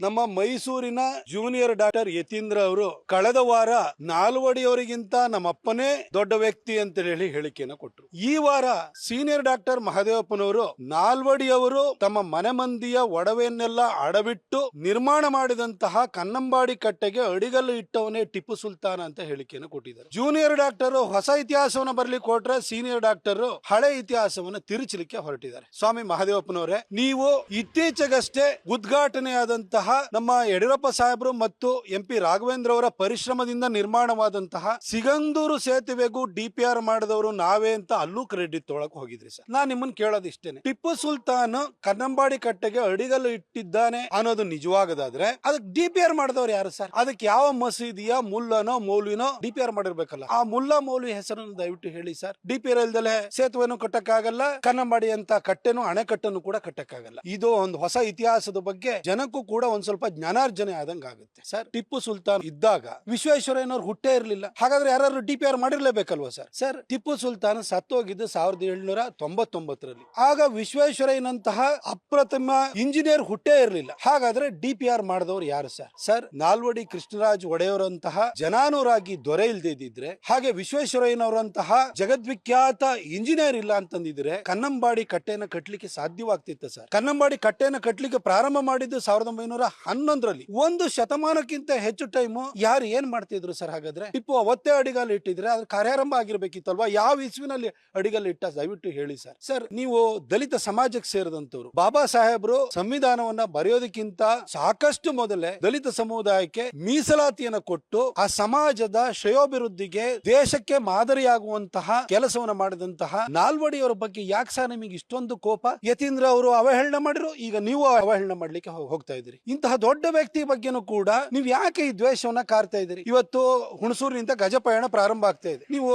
ನಮ್ಮ ಮೈಸೂರಿನ junior doctor Yathindra ಅವರು ಕಳೆದ ವಾರ ನಾಲ್ವಡಿಯವರಿಗಿಂತ ನಮ್ಮಪ್ಪನೇ ದೊಡ್ಡ ವ್ಯಕ್ತಿ ಅಂತ ಹೇಳಿ ಹೇಳಿಕೆಯನ್ನು ಕೊಟ್ಟರು. ಈ ವಾರ ಸೀನಿಯರ್ ಡಾಕ್ಟರ್ ಮಹದೇವಪ್ಪನವರು ನಾಲ್ವಡಿಯವರು ತಮ್ಮ ಮನೆ ಮಂದಿಯ ಒಡವೆಯನ್ನೆಲ್ಲ ಅಡವಿಟ್ಟು ನಿರ್ಮಾಣ ಮಾಡಿದಂತಹ ಕನ್ನಂಬಾಡಿ ಕಟ್ಟೆಗೆ ಅಡಿಗಲ್ಲು ಇಟ್ಟವನೇ ಟಿಪ್ಪು ಸುಲ್ತಾನ್ ಅಂತ ಹೇಳಿಕೆಯನ್ನು ಕೊಟ್ಟಿದ್ದಾರೆ. ಜೂನಿಯರ್ ಡಾಕ್ಟರ್ ಹೊಸ ಇತಿಹಾಸವನ್ನು ಬರ್ಲಿಕ್ಕೆ ಕೊಟ್ರೆ ಸೀನಿಯರ್ ಡಾಕ್ಟರ್ ಹಳೆ ಇತಿಹಾಸವನ್ನು ತಿರುಚಲಿಕ್ಕೆ ಹೊರಟಿದ್ದಾರೆ. ಸ್ವಾಮಿ ಮಹದೇವಪ್ಪನವರೇ, ನೀವು ಇತ್ತೀಚೆಗಷ್ಟೇ ಉದ್ಘಾಟನೆಯಾದಂತಹ ನಮ್ಮ ಯಡಿಯೂರಪ್ಪ ಸಾಹೇಬರು ಮತ್ತು ಎಂ ಪಿ ರಾಘವೇಂದ್ರ ಅವರ ಪರಿಶ್ರಮದಿಂದ ನಿರ್ಮಾಣವಾದಂತಹ ಸಿಗಂದೂರು ಸೇತುವೆಗೂ ಡಿಪಿಆರ್ ಮಾಡಿದವರು ನಾವೇ ಅಂತ ಅಲ್ಲೂ ಕ್ರೆಡಿಟ್ ತೊಳಕ್ ಹೋಗಿದ್ರಿ ಸರ್. ನಾನ್ ನಿಮ್ಮನ್ನ ಕೇಳೋದು ಇಷ್ಟೇನೆ ಟಿಪ್ಪು ಸುಲ್ತಾನ್ ಕನ್ನಂಬಾಡಿ ಕಟ್ಟೆಗೆ ಅಡಿಗಲ್ಲು ಇಟ್ಟಿದ್ದಾನೆ ಅನ್ನೋದು ನಿಜವಾಗದಾದ್ರೆ ಅದಕ್ಕೆ ಡಿಪಿಆರ್ ಮಾಡಿದವರು ಯಾರು ಸರ್? ಅದಕ್ಕೆ ಯಾವ ಮಸೀದಿಯ, ಮುಲ್ಲನೋ, ಮೌಲ್ವಿನೋ ಡಿಪಿಆರ್ ಮಾಡಿರ್ಬೇಕಲ್ಲ. ಆ ಮುಲ್ಲಾ, ಮೌಲ್ವಿ ಹೆಸರನ್ನು ದಯವಿಟ್ಟು ಹೇಳಿ ಸರ್. ಡಿಪಿಆರ್ ಇಲ್ದಲೆ ಸೇತುವೆನು ಕಟ್ಟಕ್ಕಾಗಲ್ಲ ಕನ್ನಂಬಾಡಿ ಅಂತ ಕಟ್ಟೆನು ಅಣೆಕಟ್ಟನ್ನು ಕೂಡ ಕಟ್ಟಕ್ಕಾಗಲ್ಲ. ಇದು ಒಂದು ಹೊಸ ಇತಿಹಾಸದ ಬಗ್ಗೆ ಜನಕ್ಕೂ ಕೂಡ ಒಂದ್ ಸ್ವಲ್ಪ ಜ್ಞಾನಾರ್ಜನೆ ಆದಂಗ ಆಗುತ್ತೆ. ಸರ್. ಟಿಪ್ಪು ಸುಲ್ತಾನ್ ಇದ್ದಾಗ ವಿಶ್ವೇಶ್ವರಯ್ಯನವ್ರು ಹುಟ್ಟೇ ಇರಲಿಲ್ಲ ಹಾಗಾದ್ರೆ ಯಾರು ಡಿ ಪಿ ಆರ್ ಮಾಡಿರ್ಲೇಬೇಕಲ್ವಾ ಸರ್? ಸರ್. ಟಿಪ್ಪು ಸುಲ್ತಾನ್ ಸತ್ತೋಗಿದ್ದು ಸಾವಿರದ ಏಳ್ನೂರ ತೊಂಬತ್ತೊಂಬತ್ತರಲ್ಲಿ. ಆಗ ವಿಶ್ವೇಶ್ವರಯ್ಯನಂತಹ ಅಪ್ರತಿಮ ಇಂಜಿನಿಯರ್ ಹುಟ್ಟೇ ಇರಲಿಲ್ಲ. ಹಾಗಾದ್ರೆ ಡಿ ಪಿ ಆರ್ ಮಾಡಿದವರು ಯಾರು ಸರ್? ಸರ್. ನಾಲ್ವಡಿ ಕೃಷ್ಣರಾಜ್ ಒಡೆಯವರಂತಹ ಜನಾನುರಾಗಿ ದೊರೆ ಇಲ್ದಿದ್ರೆ ಹಾಗೆ ವಿಶ್ವೇಶ್ವರಯ್ಯನವರಂತಹ ಜಗದ್ವಿಖ್ಯಾತ ಇಂಜಿನಿಯರ್ ಇಲ್ಲ ಅಂತಂದಿದ್ರೆ ಕನ್ನಂಬಾಡಿ ಕಟ್ಟೆನ ಕಟ್ಟಲಿಕ್ಕೆ ಸಾಧ್ಯವಾಗ್ತಿತ್ತು ಸರ್? ಕನ್ನಂಬಾಡಿ ಕಟ್ಟೆನ ಕಟ್ಟಲಿಕ್ಕೆ ಪ್ರಾರಂಭ ಮಾಡಿದ್ದು ಸಾವಿರದ ಒಂಬೈನೂರ ಹನ್ನೊಂದರಲ್ಲಿ ಒಂದು ಶತಮಾನಕ್ಕಿಂತ ಹೆಚ್ಚು ಟೈಮು ಯಾರು ಏನ್ ಮಾಡ್ತಿದ್ರು ಸರ್ ಹಾಗಾದ್ರೆ? ಟಿಪ್ಪು ಅವತ್ತೇ ಅಡಿಗಲ್ಲಿ ಇಟ್ಟಿದ್ರೆ ಅದ್ರ ಕಾರ್ಯಾರಂಭ ಆಗಿರ್ಬೇಕಿತ್ತಲ್ವಾ? ಯಾವ ಇಸ್ವಿನಲ್ಲಿ ಅಡಿಗಲ್ಲಿ ಇಟ್ಟ? ದಯವಿಟ್ಟು ಹೇಳಿ ಸರ್. ಸರ್, ನೀವು ದಲಿತ ಸಮಾಜಕ್ಕೆ ಸೇರಿದಂತವ್ರು ಬಾಬಾ ಸಾಹೇಬ್ರು ಸಂವಿಧಾನವನ್ನ ಬರೆಯೋದಕ್ಕಿಂತ ಸಾಕಷ್ಟು ಮೊದಲೇ ದಲಿತ ಸಮುದಾಯಕ್ಕೆ ಮೀಸಲಾತಿಯನ್ನ ಕೊಟ್ಟು ಆ ಸಮಾಜದ ಶ್ರೇಯೋಭಿವೃದ್ಧಿಗೆ ದೇಶಕ್ಕೆ ಮಾದರಿಯಾಗುವಂತಹ ಕೆಲಸವನ್ನ ಮಾಡಿದಂತಹ ನಾಲ್ವಡಿಯವರ ಬಗ್ಗೆ ಯಾಕೆ ಸಹ ನಿಮಗೆ ಇಷ್ಟೊಂದು ಕೋಪ? ಯತೀಂದ್ರ ಅವರು ಅವಹೇಳನ ಮಾಡಿರು ಈಗ ನೀವು ಅವಹೇಳನ ಮಾಡ್ಲಿಕ್ಕೆ ಹೋಗ್ತಾ ಇದ್ದೀರಿ. ಇಂತಹ ದೊಡ್ಡ ವ್ಯಕ್ತಿ ಬಗ್ಗೆನೂ ಕೂಡ ನೀವು ಯಾಕೆ ಈ ದ್ವೇಷವನ್ನ ಕಾರ್ತಾ ಇದ್ದೀರಿ? ಇವತ್ತು ಹುಣಸೂರಿನಿಂದ ಗಜಪಯಣ ಪ್ರಾರಂಭ ಆಗ್ತಾ ಇದೆ. ನೀವು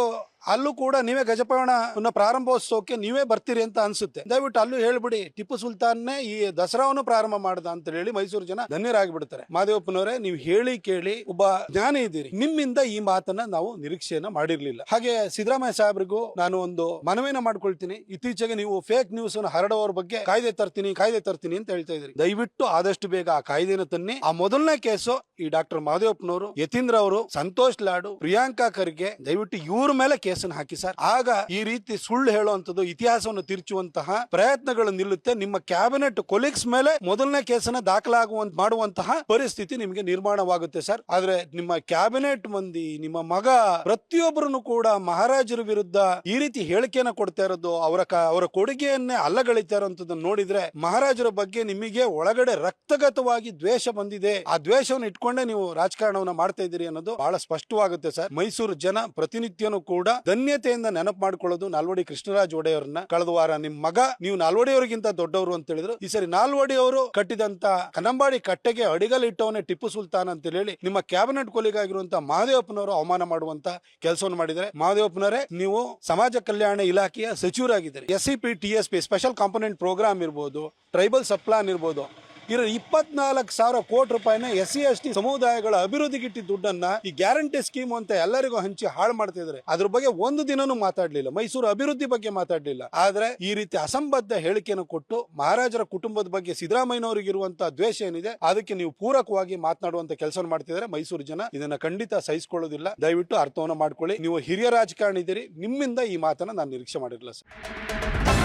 ಅಲ್ಲೂ ಕೂಡ ನೀವೇ ಗಜಪಯಣ ಪ್ರಾರಂಭೋತ್ಸವಕ್ಕೆ ನೀವೇ ಬರ್ತೀರಿ ಅಂತ ಅನ್ಸುತ್ತೆ. ದಯವಿಟ್ಟು ಅಲ್ಲೂ ಹೇಳ್ಬಿಡಿ, ಟಿಪ್ಪು ಸುಲ್ತಾನ್ನೇ ಈ ದಸರಾವನ್ನು ಪ್ರಾರಂಭ ಮಾಡ್ದ ಅಂತ ಹೇಳಿ ಮೈಸೂರು ಜನ ಧನ್ಯರಾಗಿ ಬಿಡ್ತಾರೆ ಮಾದೇವಪ್ಪನವರೇ, ನೀವು ಹೇಳಿ ಕೇಳಿ ಒಬ್ಬ ಜ್ಞಾನಿ ಇದ್ದೀರಿ. ನಿಮ್ಮಿಂದ ಈ ಮಾತನ್ನ ನಾವು ನಿರೀಕ್ಷೆಯನ್ನ ಮಾಡಿರ್ಲಿಲ್ಲ. ಹಾಗೆ ಸಿದ್ದರಾಮಯ್ಯ ಸಾಹೇಬ್ರಿಗೂ ನಾನು ಒಂದು ಮನವಿನ ಮಾಡ್ಕೊಳ್ತೀನಿ. ಇತ್ತೀಚೆಗೆ ನೀವು ಫೇಕ್ ನ್ಯೂಸ್ ಅನ್ನು ಹರಡೋರ ಬಗ್ಗೆ ಕಾಯ್ದೆ ತರ್ತೀನಿ ಕಾಯ್ದೆ ತರ್ತೀನಿ ಅಂತ ಹೇಳ್ತಾ ಇದ್ದೀರಿ. ದಯವಿಟ್ಟು ಆದಷ್ಟು ಬೇಗ ಆ ಕಾಯ್ದೆನ ತನ್ನಿ. ಆ ಮೊದಲನೇ ಕೇಸು ಈ ಡಾಕ್ಟರ್ ಮಾದೇವಪ್ಪನವರು, ಯತೀಂದ್ರ ಅವರು, ಸಂತೋಷ್ ಲಾಡು, ಪ್ರಿಯಾಂಕಾ ಖರ್ಗೆ, ದಯವಿಟ್ಟು ಇವ್ರ ಮೇಲೆ ಕೇಸನ್ನು ಹಾಕಿ ಸರ್. ಆಗ ಈ ರೀತಿ ಸುಳ್ಳು ಹೇಳುವಂತದ್ದು ಇತಿಹಾಸವನ್ನು ತಿರುಚುವಂತಹ ಪ್ರಯತ್ನಗಳು ನಿಲ್ಲುತ್ತೆ. ನಿಮ್ಮ ಕ್ಯಾಬಿನೆಟ್ ಕೊಲೀಗ್ಸ್ ಮೇಲೆ ಮೊದಲನೇ ಕೇಸನ್ನ ದಾಖಲಾಗುವಂತ ಮಾಡುವಂತಹ ಪರಿಸ್ಥಿತಿ ನಿಮಗೆ ನಿರ್ಮಾಣವಾಗುತ್ತೆ ಸರ್. ಆದ್ರೆ ನಿಮ್ಮ ಕ್ಯಾಬಿನೆಟ್ ಮಂದಿ, ನಿಮ್ಮ ಮಗ ಪ್ರತಿಯೊಬ್ಬರನ್ನು ಕೂಡ ಮಹಾರಾಜರ ವಿರುದ್ಧ ಈ ರೀತಿ ಹೇಳಿಕೆಯನ್ನ ಕೊಡ್ತಾ ಇರೋದು, ಅವರ ಅವರ ಕೊಡುಗೆಯನ್ನೇ ಅಲ್ಲಗಳಿತಾ ಇರೋಂಥದ್ದನ್ನ ನೋಡಿದ್ರೆ ಮಹಾರಾಜರ ಬಗ್ಗೆ ನಿಮಗೆ ಒಳಗಡೆ ರಕ್ತಗತವಾಗಿ ದ್ವೇಷ ಬಂದಿದೆ. ಆ ದ್ವೇಷವನ್ನು ಇಟ್ಕೊಂಡೇ ನೀವು ರಾಜಕಾರಣವನ್ನ ಮಾಡ್ತಾ ಇದ್ದೀರಿ ಅನ್ನೋದು ಬಹಳ ಸ್ಪಷ್ಟವಾಗುತ್ತೆ ಸರ್. ಮೈಸೂರು ಜನ ಪ್ರತಿನಿತ್ಯನೂ ಕೂಡ ಧನ್ಯತೆಯಿಂದ ನೆನಪು ಮಾಡ್ಕೊಳ್ಳೋದು ನಾಲ್ವಡಿ ಕೃಷ್ಣರಾಜ್ ಒಡೆಯವರನ್ನ ಕಳೆದ ವಾರ. ನಿಮ್ ಮಗ, ನೀವು ನಾಲ್ವಡಿಯವರಿಗಿಂತ ದೊಡ್ಡವರು ಅಂತ ಹೇಳಿದ್ರು. ಈ ಸರಿ ನಾಲ್ವಡಿ ಅವರು ಕಟ್ಟಿದಂತ ಕನಂಬಾಡಿ ಕಟ್ಟೆಗೆ ಅಡಿಗಲ್ ಇಟ್ಟವನೇ ಟಿಪ್ಪು ಸುಲ್ತಾನ್ ಅಂತ ಹೇಳಿ ನಿಮ್ಮ ಕ್ಯಾಬಿನೆಟ್ ಕೊಲಿಗಾಗಿರುವಂತಹ ಮಹದೇವಪ್ಪನವರು ಅವಮಾನ ಮಾಡುವಂತ ಕೆಲಸವನ್ನು ಮಾಡಿದರೆ ಮಹದೇವಪ್ಪನವರೇ, ನೀವು ಸಮಾಜ ಕಲ್ಯಾಣ ಇಲಾಖೆಯ ಸಚಿವರಾಗಿದ್ದಾರೆ. S C P T S P special component program ಇರ್ಬೋದು ಟ್ರೈಬಲ್ ಸಪ್ಲಾನ್ ಇರ್ಬೋದು. ಇರೋ ಇಪ್ಪತ್ನಾಲ್ಕು ಸಾವಿರ ಕೋಟಿ ರೂಪಾಯಿನ ಎಸ್ ಸಿ ಎಸ್ ಟಿ ಸಮುದಾಯಗಳ ಅಭಿವೃದ್ಧಿಗಿಟ್ಟಿ ದುಡ್ಡನ್ನ ಈ ಗ್ಯಾರಂಟಿ ಸ್ಕೀಮ್ ಅಂತ ಎಲ್ಲರಿಗೂ ಹಂಚಿ ಹಾಳು ಮಾಡ್ತಿದ್ರೆ. ಅದ್ರ ಬಗ್ಗೆ ಒಂದು ದಿನನೂ ಮಾತಾಡ್ಲಿಲ್ಲ. ಮೈಸೂರು ಅಭಿವೃದ್ಧಿ ಬಗ್ಗೆ ಮಾತಾಡ್ಲಿಲ್ಲ. ಆದ್ರೆ ಈ ರೀತಿ ಅಸಂಬದ್ಧ ಹೇಳಿಕೆಯನ್ನು ಕೊಟ್ಟು ಮಹಾರಾಜರ ಕುಟುಂಬದ ಬಗ್ಗೆ ಸಿದ್ದರಾಮಯ್ಯನವರಿಗೆ ಇರುವಂತಹ ದ್ವೇಷ ಏನಿದೆ, ಅದಕ್ಕೆ ನೀವು ಪೂರಕವಾಗಿ ಮಾತನಾಡುವಂತ ಕೆಲಸ ಮಾಡ್ತಿದ್ರೆ ಮೈಸೂರು ಜನ. ಇದನ್ನ ಖಂಡಿತ ಸಹಿಸಿಕೊಳ್ಳೋದಿಲ್ಲ. ದಯವಿಟ್ಟು ಅರ್ಥವನ್ನು ಮಾಡ್ಕೊಳ್ಳಿ. ನೀವು ಹಿರಿಯ ರಾಜಕಾರಣಿ ಇದ್ದೀರಿ ನಿಮ್ಮಿಂದ ಈ ಮಾತನ್ನ ನಾನು ನಿರೀಕ್ಷೆ ಮಾಡಿರಲಿಲ್ಲ ಸರ್.